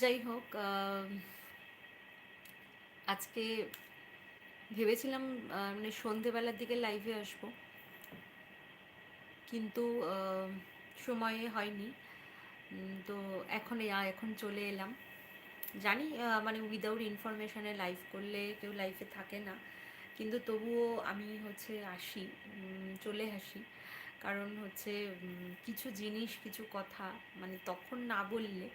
যাই হোক আজকে ভেবেছিলাম মানে সন্ধেবেলার দিকে লাইভে আসব। কিন্তু সময়ে হয়নি। তো এখন এখন চলে এলাম। জানি মানে উইদাউট ইনফরমেশানে লাইভ করলে কেউ লাইফে থাকে না। কিন্তু তবুও আমি হচ্ছে আসি চলে আসি। কারণ হচ্ছে কিছু জিনিস, কিছু কথা মানে তখন না বললে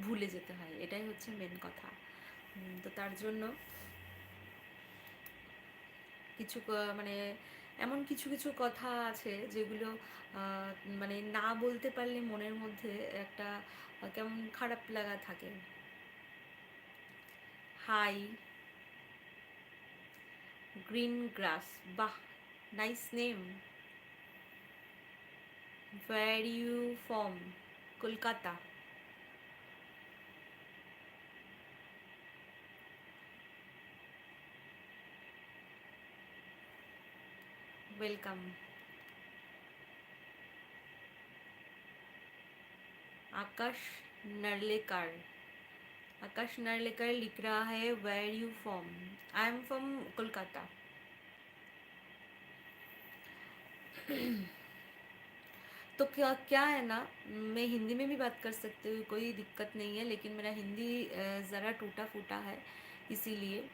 ভুলে যেতে হয়, এটাই হচ্ছে মেন কথা। তো তার জন্য কিছু মানে এমন কিছু কিছু কথা আছে যেগুলো মানে না বলতে পারলে মনের মধ্যে একটা কেমন খারাপ লাগা থাকে। হাই, গ্রিন গ্রাস, বাহ, nice name. You from? Kolkata. Welcome. Akash Narlekar. Akash Narlekar लिख रहा है where you from I am from Kolkata. तो क्या क्या है ना, मैं हिंदी में भी बात कर सकती हूँ, कोई दिक्कत नहीं है, लेकिन मेरा हिंदी ज़रा टूटा फूटा है, इसीलिए।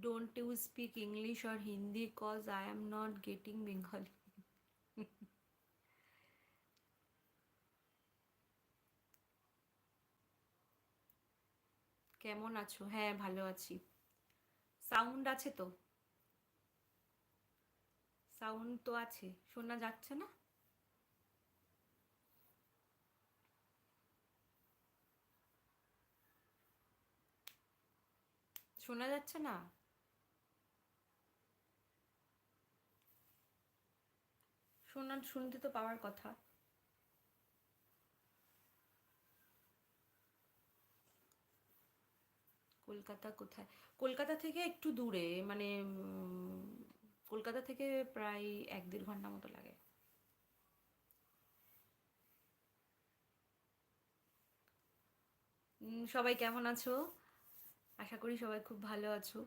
Don't you speak English or Hindi cause I am not getting Bengali. কেমন আছো হ্যাঁ ভালো আছি সাউন্ড আছে তো সাউন্ড তো আছে শোনা যাচ্ছে না শোনা যাচ্ছে না শোনা শুনতে তো পাওয়ার কথা। কলকাতা কোথায়? কলকাতা থেকে একটু দূরে মানে কলকাতা থেকে প্রায় এক দেড় ঘণ্টা মতো লাগে। সবাই কেমন আছো? আশা করি সবাই খুব ভালো আছো।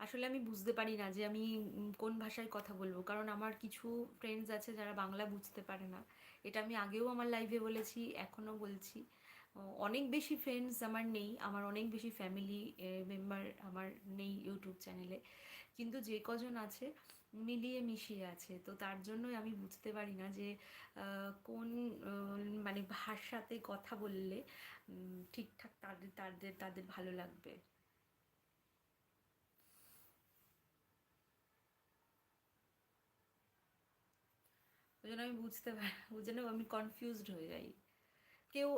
আসলে আমি বুঝতে পারি না যে আমি কোন ভাষায় কথা বলব। কারণ আমার কিছু ফ্রেন্ডস আছে যারা বাংলা বুঝতে পারে না। এটা আমি আগেও আমার লাইভে বলেছি, এখনও বলছি। অনেক বেশি ফ্রেন্ডস আমার নেই, আমার অনেক বেশি ফ্যামিলি মেম্বার আমার নেই ইউটিউব চ্যানেলে কিন্তু যে কজন আছে, মিলিয়ে মিশিয়ে আছে। তো তার জন্যই আমি বুঝতে পারি না যে কোন মানে ভাষাতে কথা বললে ঠিকঠাক তাদের তাদের তাদের ভালো লাগবে। ওই জন্য আমি বুঝতে পারি ওই জন্য আমি কনফিউজড হয়ে যাই। কেউ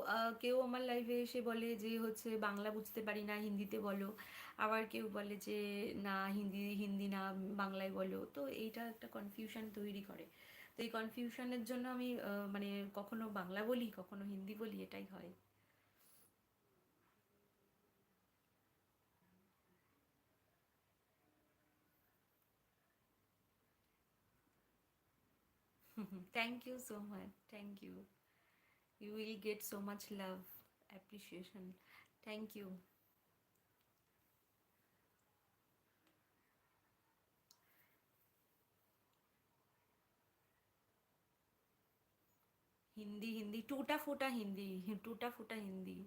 কেউ আমার লাইফে এসে বলে যে হচ্ছে বাংলা বুঝতে পারি না, হিন্দিতে বলো। আবার কেউ বলে যে না, হিন্দি হিন্দি না, বাংলায় বলো। তো এইটা একটা কনফিউশন তৈরি করে। তো এই কনফিউশনের জন্য আমি মানে কখনো বাংলা বলি, কখনো হিন্দি বলি, এটাই হয়। thank you so much thank you you will get so much love appreciation thank you Hindi Hindi টুটা ফুটা হিন্দি টুটা ফুটা হিন্দি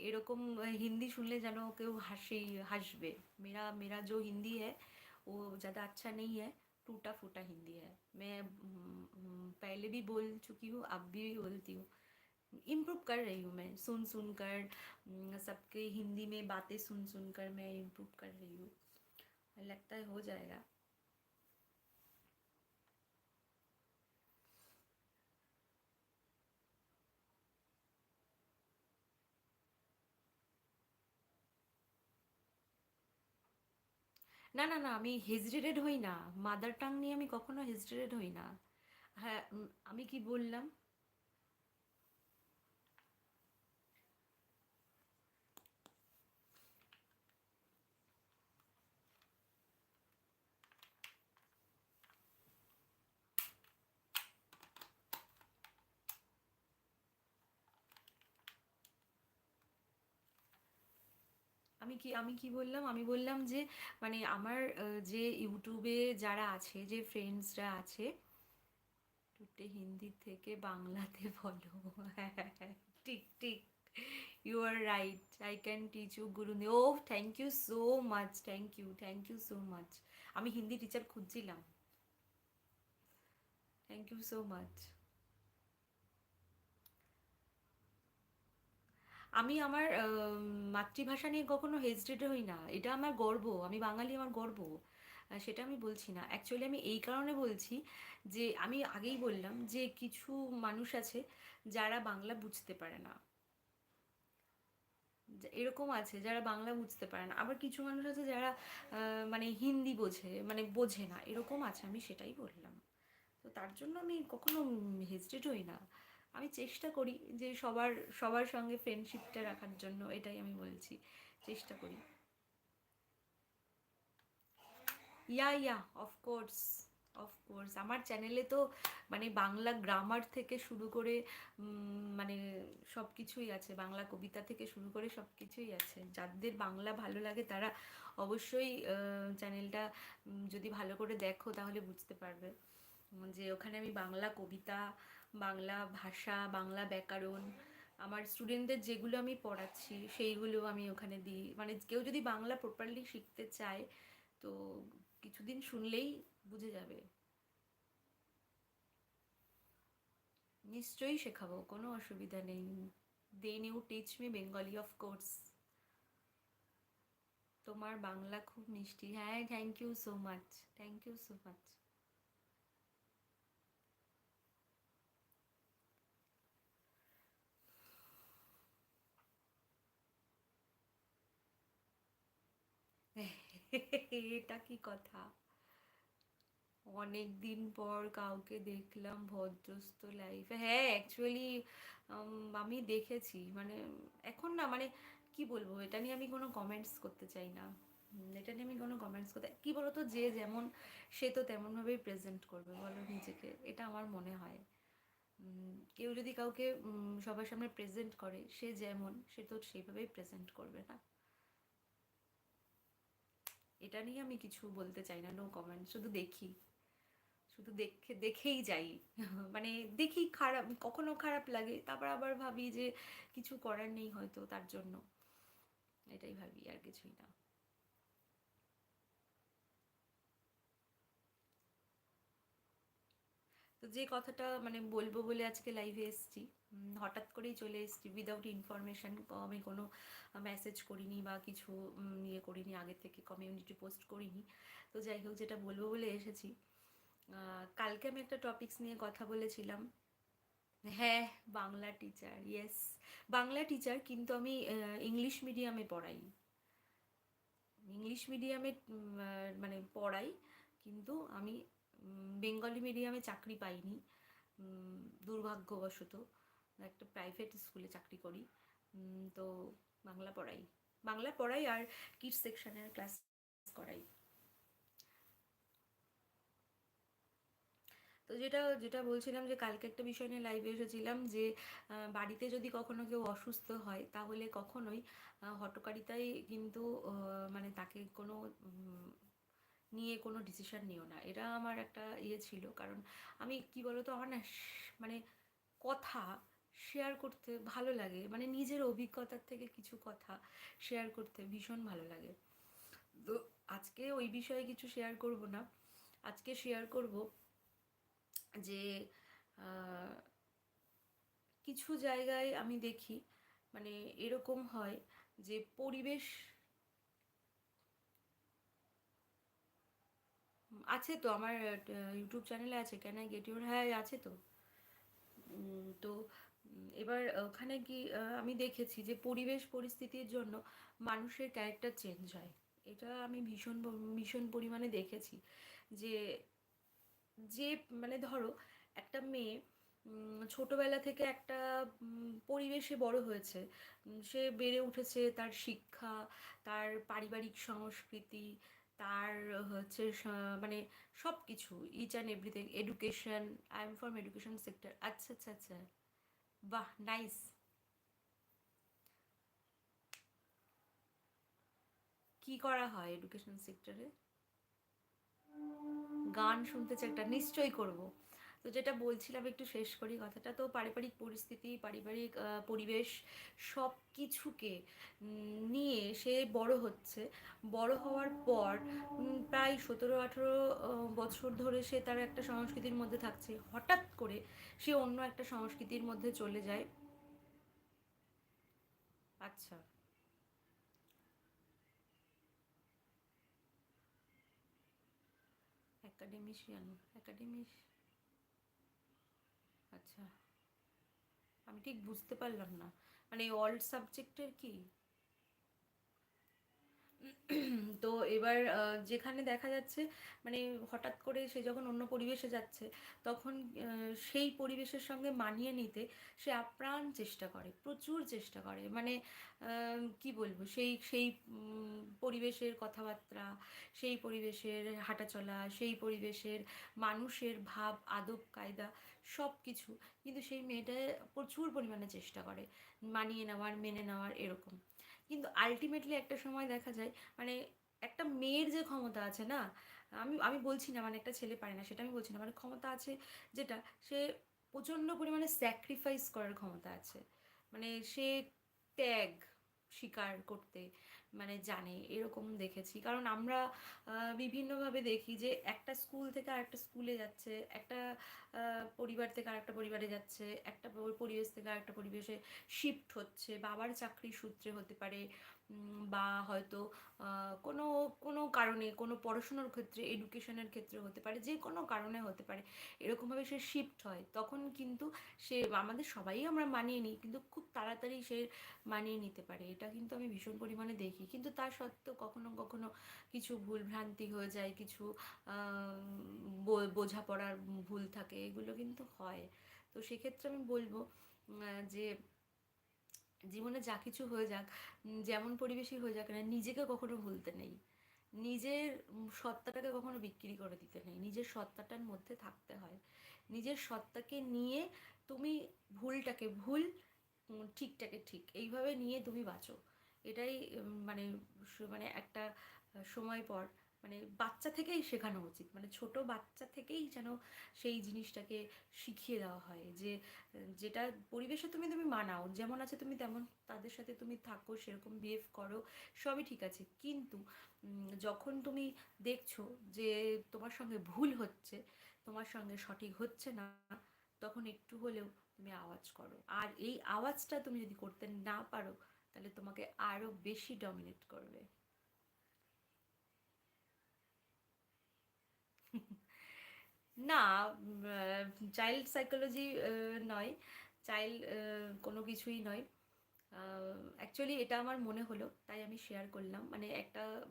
এরকম হিন্দি শুনলে যেন কেউ হাসি হাসবে मेरा मेरा जो हिंदी है वो ज़्यादा अच्छा नहीं है टूटा फूटा हिंदी है। मैं पहले भी बोल चुकी हूँ, अब भी बोलती हूँ। इम्प्रूव कर रही हूँ मैं, सुन सुन कर सबके हिंदी में बातें सुन सुन कर मैं इम्प्रूव कर रही हूँ। लगता है हो जाएगा। না না না, আমি হেজিটেটেড হই না। মাদার টাং নিয়ে আমি কখনো হেজিটেটেড হই না। হ্যাঁ আমি কি বললাম? আমি কি আমি কি বললাম? আমি বললাম যে মানে আমার যে ইউটিউবে যারা আছে, যে ফ্রেন্ডসরা আছে টুটে হিন্দি থেকে বাংলাতে বলো। ঠিক ঠিক। You are right I can teach you guru O thank you so much thank you thank you so much আমি হিন্দি টিচার খুঁজছিলাম। থ্যাংক ইউ সো মাচ আমি আমার মাতৃভাষা নিয়ে কখনো হেজিটেড হই না। এটা আমার গর্ব, আমি বাঙালি, আমার গর্ব। সেটা আমি বলছি না। অ্যাকচুয়ালি আমি এই কারণে বলছি যে, আমি আগেই বললাম যে, কিছু মানুষ আছে যারা বাংলা বুঝতে পারে না। এরকম আছে যারা বাংলা বুঝতে পারে না। আবার কিছু মানুষ আছে যারা মানে হিন্দি বোঝে মানে বোঝে না। এরকম আছে, আমি সেটাই বললাম। তো তার জন্য আমি কখনো হেজিটেট হই না। আমি চেষ্টা করি যে সবার সবার সঙ্গে ফ্রেন্ডশিপটা রাখার জন্য, এটাই আমি বলছি, চেষ্টা করি। ইয়া ইয়া অফকোর্স অফকোর্স আমার চ্যানেলে তো মানে বাংলা গ্রামার থেকে শুরু করে মানে সব কিছুই আছে, বাংলা কবিতা থেকে শুরু করে সব কিছুই আছে। যাদের বাংলা ভালো লাগে তারা অবশ্যই চ্যানেলটা যদি ভালো করে দেখো তাহলে বুঝতে পারবে যে ওখানে আমি বাংলা কবিতা বাংলা ভাষা, বাংলা ব্যাকরণ, আমার স্টুডেন্টদের যেগুলো আমি পড়াচ্ছি সেইগুলো আমি ওখানে দিই। মানে কেউ যদি বাংলা প্রপারলি শিখতে চায়, তো কিছুদিন শুনলেই বুঝে যাবে। নিশ্চয়ই শেখাবো, কোনো অসুবিধা নেই। Then you teach me Bengali of course তোমার বাংলা খুব মিষ্টি। হ্যাঁ thank you so much thank you so much এটা কি কথা? অনেক দিন পর কাউকে দেখলাম ভদ্রস্ত লাইফে হ্যাঁ অ্যাকচুয়ালি আমি দেখেছি। মানে এখন না মানে কি বলব? এটা নিয়ে আমি কোনো কমেন্টস করতে চাই না। এটা নিয়ে আমি কোনো কমেন্টস করতে কী বলতো? যে যেমন, সে তো তেমনভাবেই প্রেজেন্ট করবে, বলো নিজেকে। এটা আমার মনে হয়। কেউ যদি কাউকে সবার সামনে প্রেজেন্ট করে, সে যেমন, সে তো সেইভাবেই প্রেজেন্ট করবে না। এটা নিয়ে আমি কিছু বলতে চাই না নো কমেন্ট শুধু দেখি। শুধু দেখে, দেখেই যাই। মানে দেখি খারাপ, কখনো খারাপ লাগে, তারপর আবার ভাবি যে কিছু করার নেই হয়তো তার জন্য। এটাই ভাবি আর কিছুই না। যে কথাটা মানে বলব বলে আজকে লাইভে এসছি হঠাৎ করেই চলে এসেছি উইদাউট ইনফরমেশান আমি কোনো মেসেজ করিনি বা কিছু ইয়ে করিনি, আগে থেকে কমিউনিটি পোস্ট করিনি। তো যাই হোক, যেটা বলব বলে এসেছি। কালকে আমি একটা টপিক্স নিয়ে কথা বলেছিলাম। হ্যাঁ Bangla teacher yes Bangla teacher কিন্তু আমি ইংলিশ মিডিয়ামে পড়াই। ইংলিশ মিডিয়ামে মানে পড়াই, কিন্তু আমি বেঙ্গলি মিডিয়ামে চাকরি পাইনি। দুর্ভাগ্যবশত একটা প্রাইভেট স্কুলে চাকরি করি। তো বাংলা পড়াই। বাংলা পড়াই আর কিড সেকশনের ক্লাস করাই। তো যেটা যেটা বলছিলাম যে কালকে একটা বিষয় নিয়ে লাইভে এসেছিলাম যে বাড়িতে যদি কখনো কেউ অসুস্থ হয়, তাহলে কখনোই হটকারিতাই কিন্তু মানে তাকে কোনো নিয়ে কোনো ডিসিশান নিও না। এটা আমার একটা ইয়ে ছিল। কারণ আমি কি বলতো, আমার না মানে কথা শেয়ার করতে ভালো লাগে। মানে নিজের অভিজ্ঞতার থেকে কিছু কথা শেয়ার করতে ভীষণ ভালো লাগে। তো আজকে ওই বিষয়ে কিছু শেয়ার করব না। আজকে শেয়ার করব যে কিছু জায়গায় আমি দেখি মানে এরকম হয় যে পরিবেশ আছে তো আমার ইউটিউব চ্যানেলে আছে ক্যান আই গেট ইউর হ্যাঁ আছে তো। তো এবার ওখানে কি আমি দেখেছি যে পরিবেশ পরিস্থিতির জন্য মানুষের ক্যারেক্টার চেঞ্জ হয়। এটা আমি ভীষণ ভীষণ পরিমাণে দেখেছি যে যে মানে ধরো, একটা মেয়ে ছোটোবেলা থেকে একটা পরিবেশে বড় হয়েছে। সে বেড়ে উঠেছে তার শিক্ষা, তার পারিবারিক সংস্কৃতি তার হচ্ছে মানে সব কিছু each and everything education I am from education sector আচ্ছা আচ্ছা আচ্ছা। বাহ নাইস কি করা হয় এডুকেশন সেক্টরে গান শুনতে চাই একটা, নিশ্চয়ই করব। তো যেটা বলছিলাম একটু শেষ করি কথাটা, তো পারিবারিক পরিস্থিতি, পারিবারিক পরিবেশ সব কিছুকে নিয়ে সে বড় হচ্ছে। বড় হওয়ার পর প্রায় সতেরো, আঠেরো বছর ধরে সে তার একটা সংস্কৃতির মধ্যে থাকছে। হঠাৎ করে সে অন্য একটা সংস্কৃতির মধ্যে চলে যায়। আচ্ছা। অ্যাকাডেমিশিয়ান অ্যাকাডেমিশ আচ্ছা। আমি ঠিক বুঝতে পারলাম না। মানে অল সাবজেক্টের কি? তো এবার যেখানে দেখা যাচ্ছে মানে হঠাৎ করে সে যখন অন্য পরিবেশে যাচ্ছে, তখন সেই পরিবেশের সঙ্গে মানিয়ে নিতে সে আপ্রাণ চেষ্টা করে, প্রচুর চেষ্টা করে। মানে কি বলব, সেই সেই পরিবেশের কথাবার্তা, সেই পরিবেশের হাঁটাচলা, সেই পরিবেশের মানুষের ভাব, আদব, কায়দা সব কিছু কিন্তু সেই মেয়েটা প্রচুর পরিমাণে চেষ্টা করে, মানিয়ে নেওয়ার, মেনে নেওয়ার এরকম। কিন্তু আলটিমেটলি একটা সময় দেখা যায় মানে একটা মেয়ের যে ক্ষমতা আছে না, আমি আমি বলছি না মানে একটা ছেলে পারে না, সেটা আমি বলছি না মানে ক্ষমতা আছে যেটা, সে প্রচণ্ড পরিমাণে স্যাক্রিফাইস করার ক্ষমতা আছে। মানে সে ত্যাগ স্বীকার করতে মানে জানে, এরকম দেখেছি। কারণ আমরা বিভিন্নভাবে দেখি যে একটা স্কুল থেকে আরেকটা স্কুলে যাচ্ছে, একটা পরিবার থেকে আরেকটা পরিবারে যাচ্ছে, একটা পরিবেশ থেকে আরেকটা পরিবেশে শিফট হচ্ছে, বাবার চাকরি সূত্রে হতে পারে বা হয়তো কোনো কোনো কারণে, কোনো পড়াশুনোর ক্ষেত্রে এডুকেশনের ক্ষেত্রে হতে পারে, যে কোনো কারণে হতে পারে, এরকমভাবে সে শিফট হয়, তখন কিন্তু সে, আমাদের সবাই আমরা মানিয়ে নিই, কিন্তু খুব তাড়াতাড়ি সে মানিয়ে নিতে পারে, এটা কিন্তু আমি ভীষণ পরিমাণে দেখি, কিন্তু তা সত্ত্বেও কখনো কখনো কিছু ভুল ভ্রান্তি হয়ে যায়, কিছু বোঝাপড়ার ভুল থাকে, এগুলো কিন্তু হয়, তো সেক্ষেত্রে আমি বলব যে জীবনে যা কিছু হয়ে যাক যেমন পরিবেশই হয়ে যাক না, নিজেকে কখনো ভুলতে নেই। নিজের সত্তাটাকে কখনো বিক্রি করে দিতে নেই। নিজের সত্তাটার মধ্যে থাকতে হয়। নিজের সত্তাকে নিয়ে তুমি ভুলটাকে ভুল ঠিকটাকে ঠিক, এইভাবে নিয়ে তুমি বাঁচো। এটাই মানে মানে একটা সময় পর। মানে বাচ্চা থেকেই শেখানো উচিত। মানে ছোট বাচ্চা থেকেই যেন সেই জিনিসটাকে শিখিয়ে দেওয়া হয় যে, যেটা পরিবেশে তুমি তুমি মানাও, যেমন আছে তুমি তেমন তাদের সাথে তুমি থাকো, সেরকম বিহেভ করো, সবই ঠিক আছে। কিন্তু যখন তুমি দেখছ যে তোমার সঙ্গে ভুল হচ্ছে, তোমার সঙ্গে সঠিক হচ্ছে না, তখন একটু হলেও তুমি আওয়াজ করো। আর এই আওয়াজটা তুমি যদি করতে না পারো, তাহলে তোমাকে আরও বেশি ডমিনেট করবে। না চাইল্ড সাইকোলজি নয়। চাইল্ড কোনো কিছুই নয়। অ্যাকচুয়ালি এটা আমার মনে হলো, তাই আমি শেয়ার করলাম। মানে একটা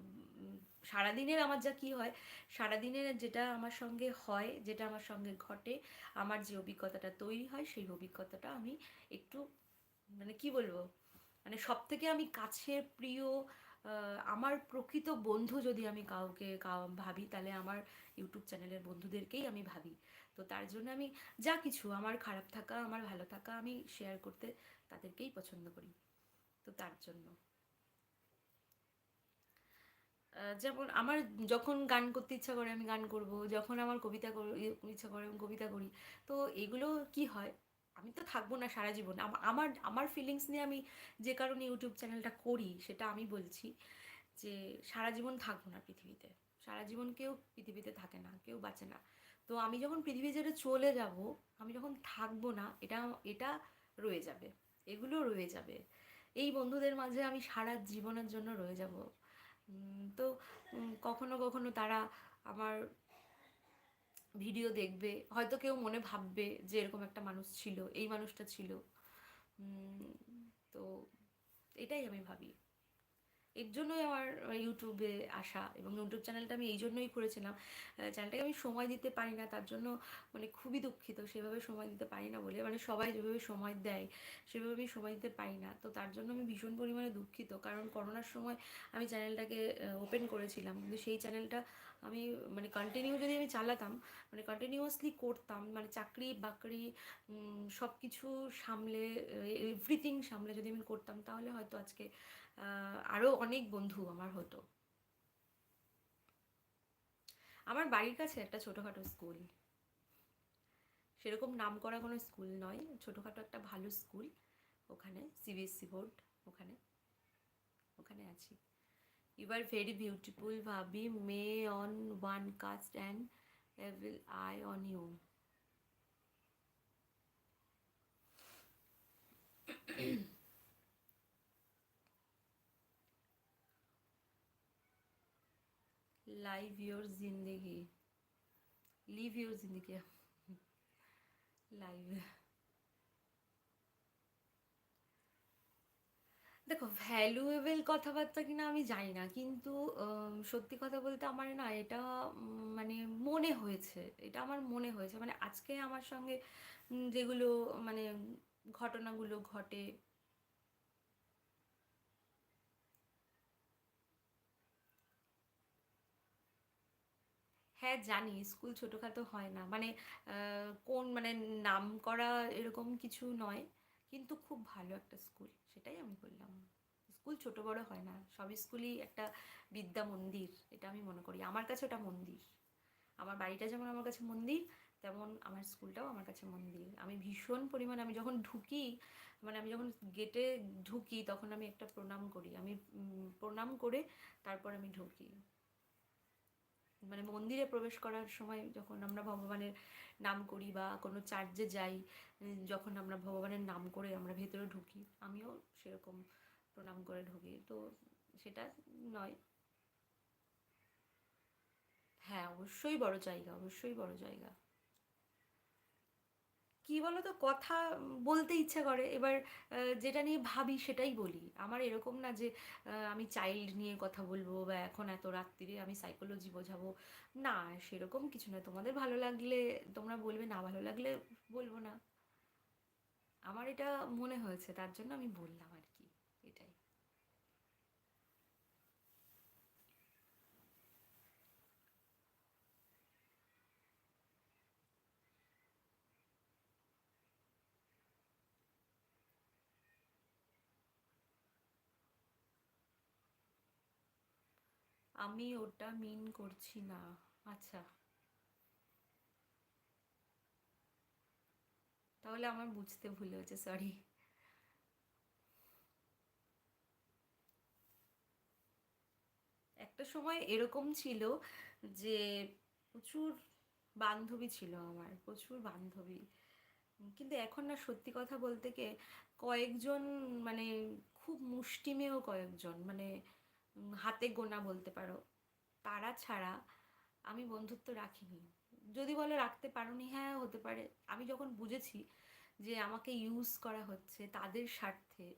সারাদিনের আমার যা কী হয়, সারাদিনের যেটা আমার সঙ্গে হয়, যেটা আমার সঙ্গে ঘটে, আমার যে অভিজ্ঞতাটা তৈরি হয়, সেই অভিজ্ঞতাটা আমি একটু মানে কি বলব? মানে সব থেকে আমি কাছের, প্রিয় আমার প্রকৃত বন্ধু যদি আমি কাউকে ভাবি, তাহলে আমার ইউটিউব চ্যানেলের বন্ধুদেরকেই আমি ভাবি। তো তার জন্য আমি যা কিছু, আমার খারাপ থাকা, আমার ভালো থাকা, আমি শেয়ার করতে তাদেরকেই পছন্দ করি। তো তার জন্য। যেমন আমার যখন গান করতে ইচ্ছা করে আমি গান করব, যখন আমার কবিতা ইচ্ছা করে আমি কবিতা করি, তো এগুলো কি হয়? আমি তো থাকব না সারা জীবন। আমার আমার ফিলিংস নিয়ে আমি যে কারণে ইউটিউব চ্যানেলটা করি, সেটা আমি বলছি যে সারা জীবন থাকব না পৃথিবীতে। সারা জীবন কেউ পৃথিবীতে থাকে না, কেউ বাঁচে না। তো আমি যখন পৃথিবী ছেড়ে চলে যাব, আমি যখন থাকব না, এটা এটা রয়ে যাবে। এগুলো রয়ে যাবে। এই বন্ধুদের মাঝে আমি সারা জীবনের জন্য রয়ে যাব। তো কখনো কখনো তারা আমার ভিডিও দেখবে, হয়তো কেউ মনে ভাববে যে এরকম একটা মানুষ ছিল, এই মানুষটা ছিল। তো এটাই আমি ভাবি। এর জন্যই আমার ইউটিউবে আসা এবং ইউটিউব চ্যানেলটা আমি এই জন্যই করেছিলাম। চ্যানেলটাকে আমি সময় দিতে পারি না, তার জন্য মানে খুবই দুঃখিত, সেভাবে সময় দিতে পারি না বলে। মানে সবাই যেভাবে সময় দেয়, সেভাবে আমি সময় দিতে পারি না। তো তার জন্য আমি ভীষণ পরিমাণে দুঃখিত, কারণ করোনার সময় আমি চ্যানেলটাকে ওপেন করেছিলাম। কিন্তু সেই চ্যানেলটা আমি মানে কন্টিনিউ যদি আমি চালাতাম মানে কন্টিনিউয়াসলি করতাম মানে চাকরি, বাকরি সব কিছু সামলে এভরিথিং সামলে যদি আমি করতাম, তাহলে হয়তো আজকে আরও অনেক বন্ধু আমার হতো। আমার বাড়ির কাছে একটা ছোটোখাটো স্কুল। সেরকম নাম করা কোনো স্কুল নয়, ছোটোখাটো একটা ভালো স্কুল। ওখানে সিবিএসসি বোর্ড ওখানে ওখানে আছি। ইউ আর ভেরি বিউটিফুল ভাবি। May on one cast and evil eye on you live your zindagi live your zindagi live দেখো ভ্যালুয়েবল কথাবার্তা কিনা আমি জানি না, কিন্তু সত্যি কথা বলতে আমার না এটা মানে মনে হয়েছে, এটা আমার মনে হয়েছে। মানে আজকে আমার সঙ্গে যেগুলো মানে ঘটনাগুলো ঘটে হ্যাঁ জানি স্কুল ছোটোখাটো হয় না। মানে কোন মানে নাম করা এরকম কিছু নয়। কিন্তু খুব ভালো একটা স্কুল, সেটাই আমি বললাম। স্কুল ছোট বড় হয় না, সব স্কুলই একটা বিদ্যা মন্দির, এটা আমি মনে করি। আমার কাছে ওটা মন্দির। আমার বাড়িটা যেমন আমার কাছে মন্দির, তেমন আমার স্কুলটাও আমার কাছে মন্দির। আমি ভীষণ পরিমাণে, আমি যখন ঢুকি মানে আমি যখন গেটে ঢুকি, তখন আমি একটা প্রণাম করি। আমি প্রণাম করে তারপর আমি ঢুকি। মানে মন্দিরে প্রবেশ করার সময় যখন আমরা ভগবানের নাম করি বা কোনো চার্চে যাই যখন আমরা ভগবানের নাম করে আমরা ভেতরে ঢুকি, আমিও সেরকম প্রণাম করে ঢুকি। তো সেটা নয়। হ্যাঁ অবশ্যই বড় জায়গা, অবশ্যই বড় জায়গা। কি বলো তো কথা বলতে ইচ্ছা করে। এবার যেটা নিয়ে ভাবি সেটাই বলি। আমার এরকম না যে আমি চাইল্ড নিয়ে কথা বলব বা এখন এত রাত্রিরে আমি সাইকোলজি বোঝাবো। না, সেরকম কিছু না তোমাদের ভালো লাগলে, তোমরা বলবে, না ভালো লাগলে বলব না। আমার এটা মনে হয়েছে, তার জন্য আমি বললাম আর কি এটাই আমি ওটা মিন করছি না। আচ্ছা। তাহলে আমার বুঝতে ভুল হয়েছে সরি একটা সময় এরকম ছিল যে প্রচুর বান্ধবী ছিল আমার, প্রচুর বান্ধবী। কিন্তু এখন না সত্যি কথা বলতে কে, কয়েকজন মানে খুব মুষ্টিমেয় কয়েকজন মানে হাতে গোনা বলতে পারো। তারা ছাড়া আমি বন্ধুত্ব রাখিনি। যদি বলে রাখতে পারোনি হ্যাঁ হতে পারে। আমি যখন বুঝেছি যে আমাকে ইউজ করা হচ্ছে তাদের স্বার্থে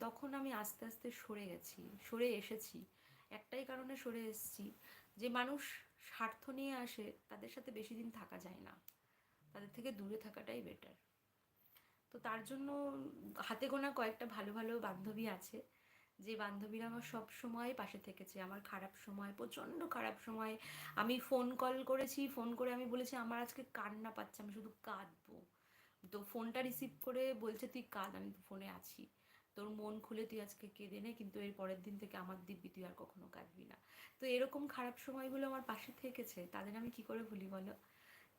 তখন আমি আস্তে আস্তে সরে গেছি, সরে এসেছি। একটাই কারণে সরে এসেছি যে মানুষ স্বার্থ নিয়ে আসে, তাদের সাথে বেশি দিন থাকা যায় না। তাদের থেকে দূরে থাকাটাই বেটার তো তার জন্য হাতে গোনা কয়েকটা ভালো ভালো বান্ধবী আছে। যে বান্ধবীরা আমার সব সময় পাশে থেকেছে, আমার খারাপ সময়, প্রচণ্ড খারাপ সময়। আমি ফোন কল করেছি ফোন করে আমি বলেছি, আমার আজকে কান্না পাচ্ছে, আমি শুধু কাঁদবো। তো ফোনটা রিসিভ করে বলছে, তুই কাঁদ, আমি ফোনে আছি। তোর মন খুলে তুই আজকে কেঁদে নে, কিন্তু এর পরের দিন থেকে আমার দিব্যি, তুই আর কখনো কাঁদবি না। তো এরকম খারাপ সময়গুলো আমার পাশে থেকেছে, তাদের আমি কি করে ভুলি বলো?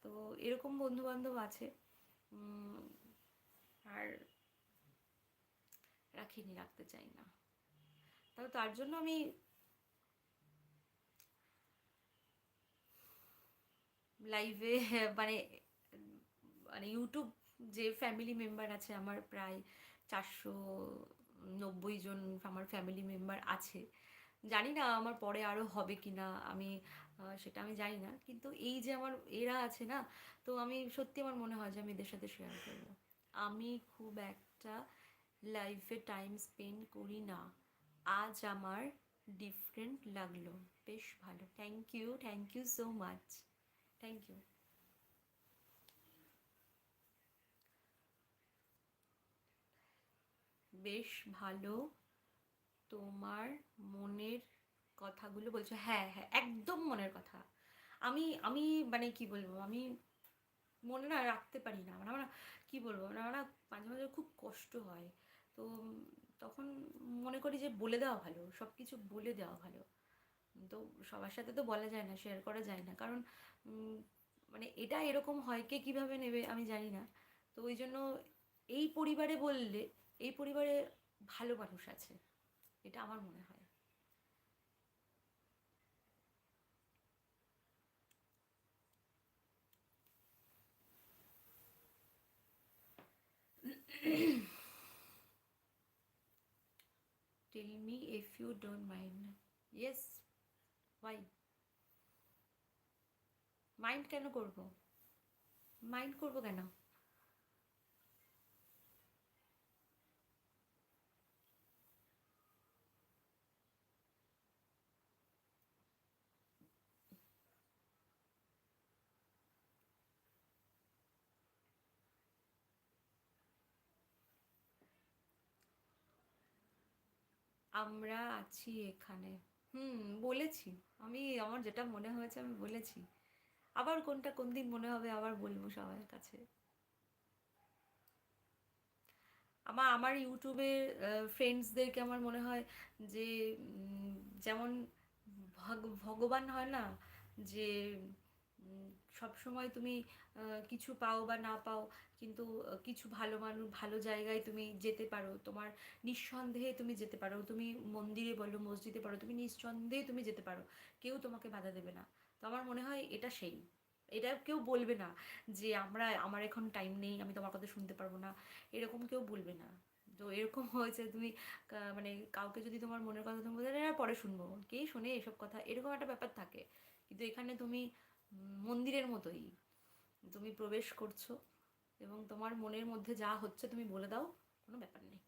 তো এরকম বন্ধু বান্ধব আছে আর রাখিনি, রাখতে চাই না। তাহলে তার জন্য আমি লাইভে মানে মানে ইউটিউব যে ফ্যামিলি মেম্বার আছে, আমার প্রায় চারশো নব্বই জন আমার ফ্যামিলি মেম্বার আছে। জানি না আমার পরে আরও হবে কি না আমি সেটা আমি জানি না। কিন্তু এই যে আমার, এরা আছে না, তো আমি সত্যি আমার মনে হয় যে আমি এদের সাথে শেয়ার করব। আমি খুব একটা লাইফে টাইম স্পেন্ড করি না। আজ আমার ডিফারেন্ট লাগল। বেশ ভালো। Thank you thank you so much thank you বেশ ভালো তোমার মনের কথাগুলো বলছো। হ্যাঁ হ্যাঁ একদম মনের কথা। আমি আমি মানে কি বলব? আমি মনে না রাখতে পারি না। মানে আমরা কী বলব? মানে আমরা মাঝে মাঝে খুব কষ্ট হয়। তো তখন মনে করি যে বলে দেওয়া ভালো সব কিছু বলে দেওয়া ভালো। তো সবার সাথে তো বলা যায় না শেয়ার করা যায় না। কারণ মানে এটা এরকম হয় কে কীভাবে নেবে আমি জানি না। তো ওই জন্য এই পরিবারে বললে, এই পরিবারে ভালো মানুষ আছে, এটা আমার মনে হয়। Tell me if you don't mind. Yes. Why? Mind কেন করব মাইন্ড করব কেন আমরা আছি এখানে। হুম, বলেছি। আমি, আমার যেটা মনে হয়েছে আমি বলেছি। আবার কোনটা কোন দিন মনে হবে আবার বলব সবার কাছে। আমার আমার ইউটিউবের ফ্রেন্ডসদেরকে আমার মনে হয় যে যেমন ভগবান হয় না? যে সব সময় তুমি কিছু পাও বা না পাও, কিন্তু কিছু ভালো মানুষ ভালো জায়গায় তুমি যেতে পারো। তোমার নিঃসন্দেহে তুমি যেতে পারো। তুমি মন্দিরে বলো, মসজিদে পারো তুমি নিঃসন্দেহে তুমি যেতে পারো। কেউ তোমাকে বাধা দেবে না। তো আমার মনে হয় এটা সেই। এটা কেউ বলবে না যে আমরা, আমার এখন টাইম নেই, আমি তোমার কথা শুনতে পারব না। এরকম কেউ বলবে না। তো এরকম হয়েছে তুমি মানে কাউকে যদি তোমার মনের কথা তুমি বলতে পরে শুনব। কে শোনে এসব কথা? এরকম একটা ব্যাপার থাকে। কিন্তু এখানে তুমি মন্দিরের মতোই। তুমি প্রবেশ করছ এবং তোমার মনের মধ্যে যা হচ্ছে তুমি বলে দাও, কোনো ব্যাপার নেই।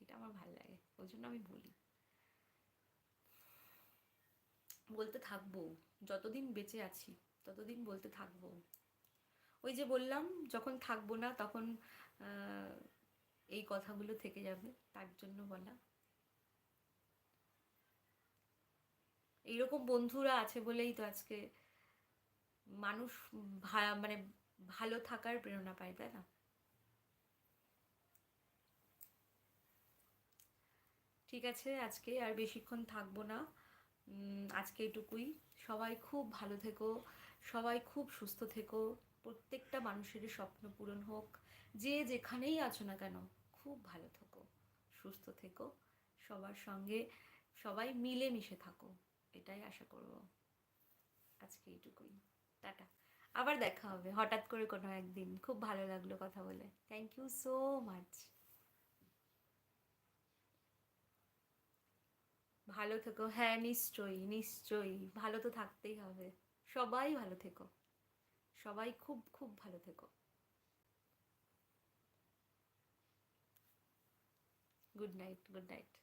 এটা আমার ভালো লাগে, ওই জন্য আমি বলি। বলতে থাকব, যতদিন বেঁচে আছি, ততদিন বলতে থাকব। ওই যে বললাম, যখন থাকব না তখন এই কথাগুলো থেকে যাবে, তার জন্য বলা। এইরকম বন্ধুরা আছে বলেই তো আজকে মানুষ মানে ভালো থাকার প্রেরণা পায়, তাই না? ঠিক আছে, আজকে আর বেশিক্ষণ থাকব না। আজকে এটুকুই। সবাই খুব ভালো থেকো, সবাই খুব সুস্থ থেকো। প্রত্যেকটা মানুষেরই স্বপ্ন পূরণ হোক। যে যেখানেই আছো না কেন, খুব ভালো থেকো, সুস্থ থেকো, সবার সঙ্গে সবাই মিলে মিশে থাকো, এটাই আশা করব। আজকে এইটুকুই টাটা। আবার দেখা হবে, হঠাৎ করে কোনো একদিন। খুব ভালো লাগল কথা বলে। থ্যাংক ইউ সো মাচ ভালো থেকো। হ্যাঁ নিশ্চয়ই নিশ্চয়ই। ভালো তো থাকতেই হবে। সবাই ভালো থেকো। সবাই খুব খুব ভালো থেকো। Good night good night